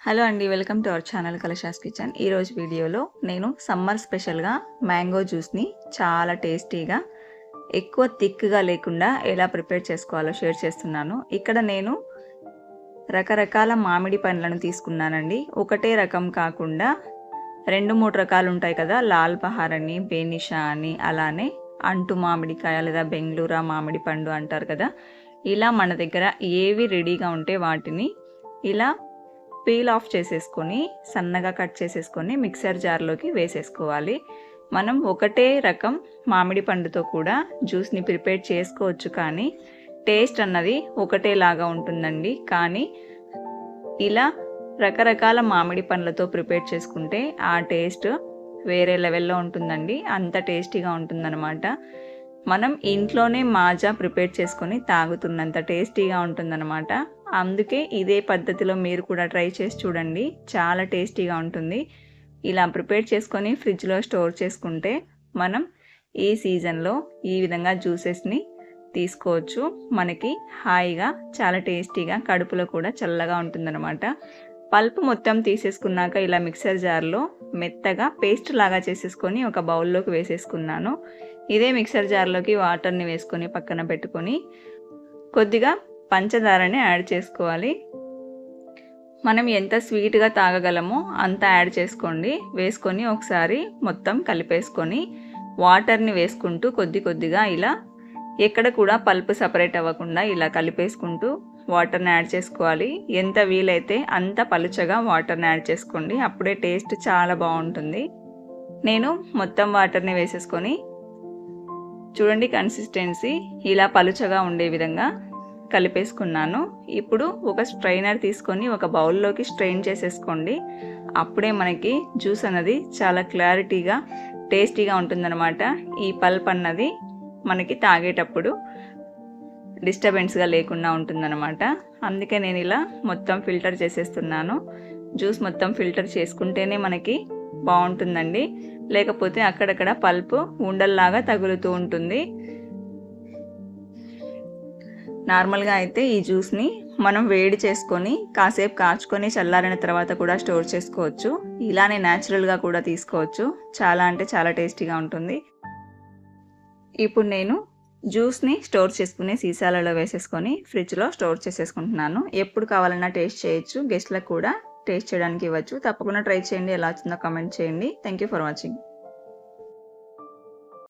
Hello అండి welcome to our channel Kalasha's kitchen. ఈరోజు వీడియోలో నేను సమ్మర్ స్పెషల్గా మ్యాంగో జ్యూస్ని చాలా టేస్టీగా ఎక్కువ థిక్గా లేకుండా ఎలా ప్రిపేర్ చేసుకోవాలో షేర్ చేస్తున్నాను. ఇక్కడ నేను రకరకాల మామిడి పండ్లను తీసుకున్నానండి. ఒకటే రకం కాకుండా రెండు మూడు రకాలు ఉంటాయి కదా లాల్ బహార్ అని బేనిషా అని అలానే అంటు మామిడికాయ లేదా బెంగళూరా మామిడి పండు అంటారు కదా. ఇలా మన దగ్గర ఏవి రెడీగా ఉంటే వాటిని ఇలా పీల్ ఆఫ్ చేసేసుకొని సన్నగా కట్ చేసేసుకొని మిక్సర్ జార్లోకి వేసేసుకోవాలి. మనం ఒకటే రకం మామిడి పండుతో కూడా జ్యూస్ని ప్రిపేర్ చేసుకోవచ్చు కానీ టేస్ట్ అన్నది ఒకటేలాగా ఉంటుందండి. కానీ ఇలా రకరకాల మామిడి పండ్లతో ప్రిపేర్ చేసుకుంటే ఆ టేస్ట్ వేరే లెవెల్లో ఉంటుందండి. అంత టేస్టీగా ఉంటుందన్నమాట. మనం ఇంట్లోనే మాజా ప్రిపేర్ చేసుకొని తాగుతున్నంత టేస్టీగా ఉంటుందన్నమాట. అందుకే ఇదే పద్ధతిలో మీరు కూడా ట్రై చేసి చూడండి. చాలా టేస్టీగా ఉంటుంది. ఇలా ప్రిపేర్ చేసుకొని ఫ్రిడ్జ్లో స్టోర్ చేసుకుంటే మనం ఈ సీజన్లో ఈ విధంగా జ్యూసెస్ని తీసుకోవచ్చు. మనకి హాయిగా చాలా టేస్టీగా కడుపులో కూడా చల్లగా ఉంటుందన్నమాట. పల్ప్ మొత్తం తీసేసుకున్నాక ఇలా మిక్సర్ జార్లో మెత్తగా పేస్ట్ లాగా చేసేసుకొని ఒక బౌల్లోకి వేసేసుకున్నాను. ఇదే మిక్సర్ జార్లోకి వాటర్ని వేసుకొని పక్కన పెట్టుకొని కొద్దిగా పంచదారని యాడ్ చేసుకోవాలి. మనం ఎంత స్వీట్గా తాగగలమో అంత యాడ్ చేసుకోండి. వేసుకొని ఒకసారి మొత్తం కలిపేసుకొని వాటర్ని వేసుకుంటూ కొద్ది కొద్దిగా ఇలా ఎక్కడ కూడా పల్పు సపరేట్ అవ్వకుండా ఇలా కలిపేసుకుంటూ వాటర్ని యాడ్ చేసుకోవాలి. ఎంత వీలైతే అంత పలుచగా వాటర్ని యాడ్ చేసుకోండి. అప్పుడే టేస్ట్ చాలా బాగుంటుంది. నేను మొత్తం వాటర్ని వేసేసుకొని చూడండి కన్సిస్టెన్సీ ఇలా పలుచగా ఉండే విధంగా కలిపేసుకున్నాను. ఇప్పుడు ఒక స్ట్రైనర్ తీసుకొని ఒక బౌల్లోకి స్ట్రెయిన్ చేసేసుకోండి. అప్పుడే మనకి జ్యూస్ అన్నది చాలా క్లారిటీగా టేస్టీగా ఉంటుందన్నమాట. ఈ పల్ప్ అన్నది మనకి తాగేటప్పుడు డిస్టర్బెన్స్గా లేకుండా ఉంటుందన్నమాట. అందుకే నేను ఇలా మొత్తం ఫిల్టర్ చేసేస్తున్నాను. జ్యూస్ మొత్తం ఫిల్టర్ చేసుకుంటేనే మనకి బాగుంటుందండి. లేకపోతే అక్కడక్కడ పల్పు ఉండల్లాగా తగులుతూ ఉంటుంది. నార్మల్గా అయితే ఈ జ్యూస్ని మనం వేడి చేసుకొని కాసేపు కాచుకొని చల్లారిన తర్వాత కూడా స్టోర్ చేసుకోవచ్చు. ఇలానే న్యాచురల్గా కూడా తీసుకోవచ్చు. చాలా అంటే చాలా టేస్టీగా ఉంటుంది. ఇప్పుడు నేను జ్యూస్ని స్టోర్ చేసుకుని సీసాలలో వేసేసుకొని ఫ్రిడ్జ్లో స్టోర్ చేసేసుకుంటున్నాను. ఎప్పుడు కావాలన్నా టేస్ట్ చేయొచ్చు. గెస్ట్లకు కూడా టేస్ట్ చేయడానికి ఇవ్వచ్చు. తప్పకుండా ట్రై చేయండి. ఎలా వచ్చిందో కామెంట్ చేయండి. Thank you for watching.